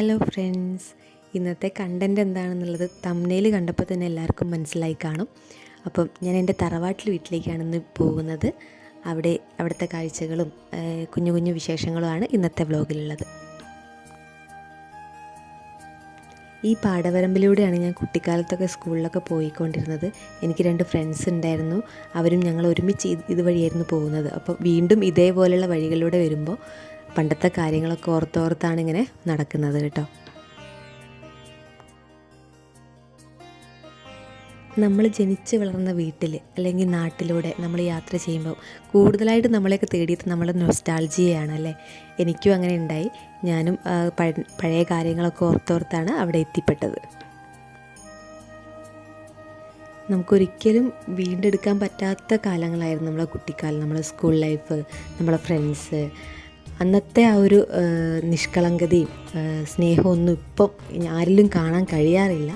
Hello friends ഇന്നത്തെ content എന്താണെന്നുള്ളത് തമ്മനയിൽ കണ്ടപ്പോൾ തന്നെ എല്ലാവർക്കും മനസ്സിലായി കാണും. അപ്പം ഞാൻ എന്റെ തറവാട്ടിൽ വീട്ടിലേക്കാണ് ഇന്ന് പോകുന്നത്. അവിടെ അവിടുത്തെ കാഴ്ചകളും കുഞ്ഞു കുഞ്ഞു വിശേഷങ്ങളുമാണ് ഇന്നത്തെ വ്ലോഗിലുള്ളത് ഈ പാടവരമ്പിലൂടെയാണ് ഞാൻ കുട്ടിക്കാലത്തൊക്കെ സ്കൂളിലൊക്കെ പോയിക്കൊണ്ടിരുന്നത്. എനിക്ക് രണ്ട് ഫ്രണ്ട്സ് ഉണ്ടായിരുന്നു. അവരും ഞങ്ങൾ ഒരുമിച്ച് ഇതുവഴിയായിരുന്നു പോകുന്നത്. അപ്പോൾ വീണ്ടും ഇതേപോലെയുള്ള വഴികളിലൂടെ വരുമ്പോൾ പണ്ടത്തെ കാര്യങ്ങളൊക്കെ ഓർത്തോർത്താണ് ഇങ്ങനെ നടക്കുന്നത് കേട്ടോ. നമ്മൾ ജനിച്ച് വളർന്ന വീട്ടിൽ അല്ലെങ്കിൽ നാട്ടിലൂടെ നമ്മൾ യാത്ര ചെയ്യുമ്പോൾ കൂടുതലായിട്ട് നമ്മളെയൊക്കെ തേടിയത് നമ്മുടെ നൊസ്റ്റാൾജിയയാണ് അല്ലേ എനിക്കും അങ്ങനെ ഉണ്ടായി. ഞാനും പഴയ കാര്യങ്ങളൊക്കെ ഓർത്തോർത്താണ് അവിടെ എത്തിപ്പെട്ടത്. നമുക്കൊരിക്കലും വീണ്ടെടുക്കാൻ പറ്റാത്ത കാലങ്ങളായിരുന്നു നമ്മളെ കുട്ടിക്കാലം നമ്മളെ സ്കൂൾ ലൈഫ് നമ്മളെ ഫ്രണ്ട്സ് അന്നത്തെ ആ ഒരു നിഷ്കളങ്കതയും സ്നേഹമൊന്നും ഇപ്പം ആരിലും കാണാൻ കഴിയാറില്ല.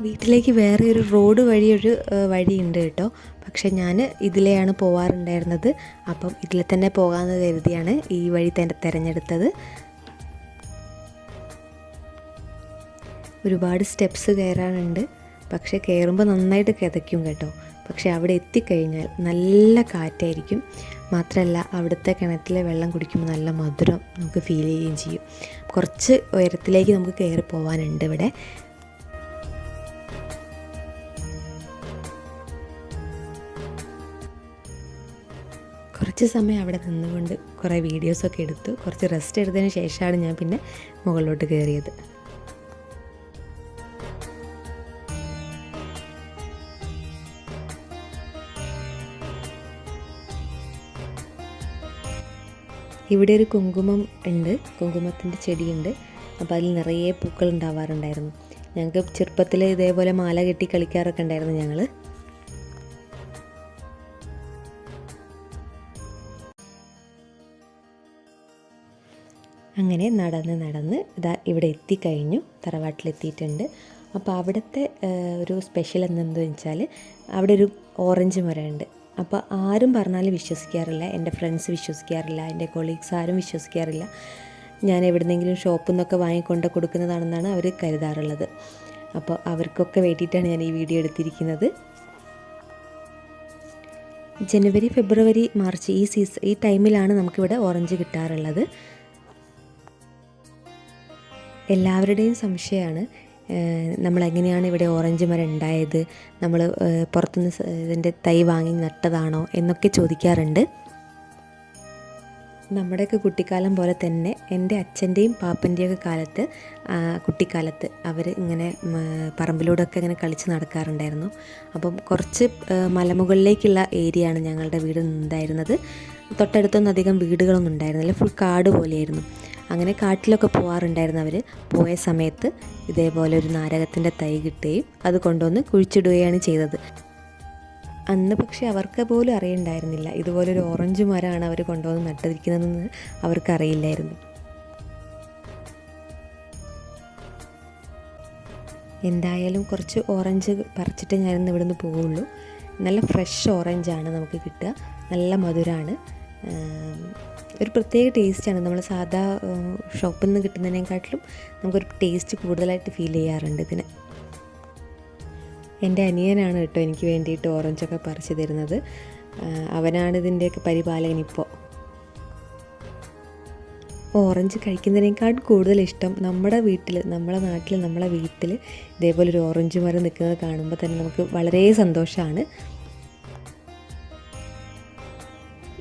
വീട്ടിലേക്ക് വേറെ ഒരു റോഡ് വഴി ഒരു വഴിയുണ്ട് കേട്ടോ. പക്ഷെ ഞാൻ ഇതിലെയാണ് പോവാറുണ്ടായിരുന്നത്. അപ്പം ഇതിൽ തന്നെ പോകാമെന്ന് കരുതിയാണ് ഈ വഴി തന്നെ തിരഞ്ഞെടുത്തത്. ഒരുപാട് സ്റ്റെപ്സ് കയറാനുണ്ട്. പക്ഷെ കയറുമ്പോൾ നന്നായിട്ട് കിതയ്ക്കും കേട്ടോ. പക്ഷേ അവിടെ എത്തിക്കഴിഞ്ഞാൽ നല്ല കാറ്റായിരിക്കും. മാത്രമല്ല അവിടുത്തെ കിണറ്റിലെ വെള്ളം കുടിക്കുമ്പോൾ നല്ല മധുരം നമുക്ക് ഫീൽ ചെയ്യുകയും ചെയ്യും. കുറച്ച് ഉയരത്തിലേക്ക് നമുക്ക് കയറി പോകാനുണ്ട് ഇവിടെ. കുറച്ച് സമയം അവിടെ നിന്നുകൊണ്ട് കുറേ വീഡിയോസൊക്കെ എടുത്തു. കുറച്ച് റെസ്റ്റ് എടുത്തതിന് ശേഷമാണ് ഞാൻ പിന്നെ മുകളിലോട്ട് കയറിയത്. ഇവിടെ ഒരു കുങ്കുമം ഉണ്ട് കുങ്കുമത്തിന്റെ ചെടിയുണ്ട്. അപ്പോൾ അതിൽ നിറയെ പൂക്കൾ ഉണ്ടാവാറുണ്ടായിരുന്നു. ഞങ്ങൾക്ക് ചെറുപ്പത്തിൽ ഇതേപോലെ മാല കെട്ടി കളിക്കാറൊക്കെ ഉണ്ടായിരുന്നു ഞങ്ങൾ അങ്ങനെ നടന്ന് നടന്ന് ഇതാ ഇവിടെ എത്തിക്കഴിഞ്ഞു. തറവാട്ടിലെത്തിയിട്ടുണ്ട്. അപ്പോൾ അവിടുത്തെ ഒരു സ്പെഷ്യൽ എന്തെന്ന് വെച്ചാൽ അവിടെ ഒരു ഓറഞ്ച് മരമുണ്ട്. അപ്പോൾ ആരും പറഞ്ഞാലും വിശ്വസിക്കാറില്ല. എന്റെ ഫ്രണ്ട്സ് വിശ്വസിക്കാറില്ല. എന്റെ കൊളീഗ്സ് ആരും വിശ്വസിക്കാറില്ല. ഞാൻ എവിടുന്നെങ്കിലും ഷോപ്പിൽ നിന്നൊക്കെ വാങ്ങിക്കൊണ്ട് കൊടുക്കുന്നതാണെന്നാണ് അവർ കരുതാറുള്ളത്. അപ്പോൾ അവർക്കൊക്കെ വേണ്ടിയിട്ടാണ് ഞാൻ ഈ വീഡിയോ എടുത്തിരിക്കുന്നത്. ജനുവരി ഫെബ്രുവരി മാർച്ച് ഈ സീസൺ ഈ ടൈമിലാണ് നമുക്കിവിടെ ഓറഞ്ച് കിട്ടാറുള്ളത്. എല്ലാവരുടെയും സംശയമാണ്. നമ്മൾ എങ്ങനെയാണ് ഇവിടെ ഓറഞ്ച് മരം ഉണ്ടായത്? നമ്മൾ പുറത്തുനിന്ന് ഇതിന്റെ തൈ വാങ്ങി നട്ടതാണോ എന്നൊക്കെ ചോദിക്കാറുണ്ട്. നമ്മുടെയൊക്കെ കുട്ടിക്കാലം പോലെ തന്നെ എന്റെ അച്ഛന്റെയും പാപ്പന്റെയൊക്കെ കാലത്ത് കുട്ടിക്കാലത്ത് അവർ ഇങ്ങനെ പറമ്പിലൂടെയൊക്കെ ഇങ്ങനെ കളിച്ച് നടക്കാറുണ്ടായിരുന്നു. അപ്പം കുറച്ച് മലമുകളിലേക്കുള്ള ഏരിയയാണ് ഞങ്ങളുടെ വീട് ഉണ്ടായിരുന്നത് തൊട്ടടുത്തൊന്നും അധികം വീടുകളൊന്നും ഉണ്ടായിരുന്നില്ല. ഫുൾ കാട് പോലെയായിരുന്നു. അങ്ങനെ കാട്ടിലൊക്കെ പോകാറുണ്ടായിരുന്നു അവർ പോയ സമയത്ത് ഇതേപോലെ ഒരു നാരകത്തിന്റെ തൈ കിട്ടുകയും അത് കൊണ്ടുവന്ന് കുഴിച്ചിടുകയാണ് ചെയ്തത്. അന്ന് പക്ഷേ അവർക്ക് പോലും അറിയണ്ടായിരുന്നില്ല. ഇതുപോലൊരു ഓറഞ്ച് മരമാണ് അവർ കൊണ്ടുവന്ന് നട്ടിരിക്കുന്നതെന്ന് അവർക്കറിയില്ലായിരുന്നു. എന്തായാലും കുറച്ച് ഓറഞ്ച് പറിച്ചിട്ട് ഞാനിന്ന് ഇവിടുന്ന് പോവുള്ളൂ. നല്ല ഫ്രഷ് ഓറഞ്ചാണ് നമുക്ക് കിട്ടുക. നല്ല മധുരമാണ് ഒരു പ്രത്യേക ടേസ്റ്റാണ്. നമ്മൾ സാധാ ഷോപ്പിൽ നിന്ന് കിട്ടുന്നതിനെക്കാട്ടിലും നമുക്കൊരു ടേസ്റ്റ് കൂടുതലായിട്ട് ഫീൽ ചെയ്യാറുണ്ട് ഇതിന്. എന്റെ അനിയനാണ് കേട്ടോ എനിക്ക് വേണ്ടിയിട്ട് ഓറഞ്ചൊക്കെ പറിച്ചു തരുന്നത്. അവനാണ് ഇതിന്റെയൊക്കെ പരിപാലകൻ ഇപ്പോൾ. ഓറഞ്ച് കഴിക്കുന്നതിനേക്കാൾ കൂടുതൽ ഇഷ്ടം നമ്മുടെ വീട്ടിൽ നമ്മുടെ നാട്ടിൽ നമ്മളെ വീട്ടിൽ ഇതേപോലെ ഒരു ഓറഞ്ച് മരം നിൽക്കുന്നത് കാണുമ്പോൾ തന്നെ നമുക്ക് വളരെ സന്തോഷമാണ്.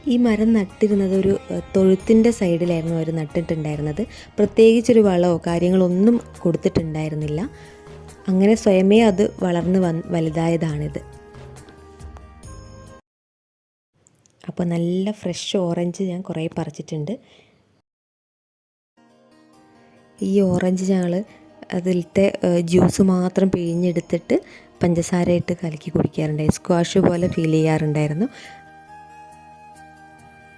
ഈ മരം നട്ടിരുന്നത് ഒരു തൊഴുത്തിന്റെ സൈഡിലായിരുന്നു അവർ നട്ടിട്ടുണ്ടായിരുന്നത്. പ്രത്യേകിച്ചൊരു വളമോ കാര്യങ്ങളൊന്നും കൊടുത്തിട്ടുണ്ടായിരുന്നില്ല. അങ്ങനെ സ്വയമേ അത് വളർന്ന് വൻ വലുതായതാണിത്. അപ്പോൾ നല്ല ഫ്രഷ് ഓറഞ്ച് ഞാൻ കുറേ പറിച്ചിട്ടുണ്ട്. ഈ ഓറഞ്ച് ഞങ്ങൾ അതിലത്തെ ജ്യൂസ് മാത്രം പിഴിഞ്ഞെടുത്തിട്ട് പഞ്ചസാര ഇട്ട് കലക്കി കുടിക്കാറുണ്ടായി സ്ക്വാഷ് പോലെ ഫീൽ ചെയ്യാറുണ്ടായിരുന്നു.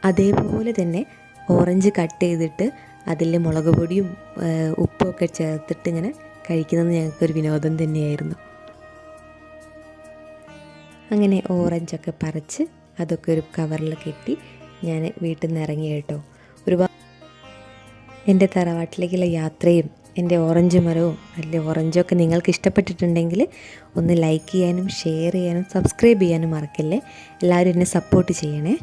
അതേപോലെ തന്നെ ഓറഞ്ച് കട്ട് ചെയ്തിട്ട് അതിൽ മുളക് പൊടിയും ആ, ഉപ്പുമൊക്കെ ചേർത്തിട്ട് ഇങ്ങനെ കഴിക്കുന്നത് ഞങ്ങൾക്കൊരു വിനോദം തന്നെയായിരുന്നു. അങ്ങനെ ഓറഞ്ചൊക്കെ പറിച്ച് അതൊക്കെ ഒരു കവറിൽ കെട്ടി ഞാൻ വീട്ടിൽ നിന്ന് ഇറങ്ങി കേട്ടോ. ഒരുപാട് എന്റെ തറവാട്ടിലേക്കുള്ള യാത്രയും എന്റെ ഓറഞ്ച് മരവും അതിലെ ഓറഞ്ചൊക്കെ നിങ്ങൾക്ക് ഇഷ്ടപ്പെട്ടിട്ടുണ്ടെങ്കിൽ ഒന്ന് ലൈക്ക് ചെയ്യാനും ഷെയർ ചെയ്യാനും സബ്സ്ക്രൈബ് ചെയ്യാനും മറക്കല്ലേ? എല്ലാവരും എന്നെ സപ്പോർട്ട് ചെയ്യണേ.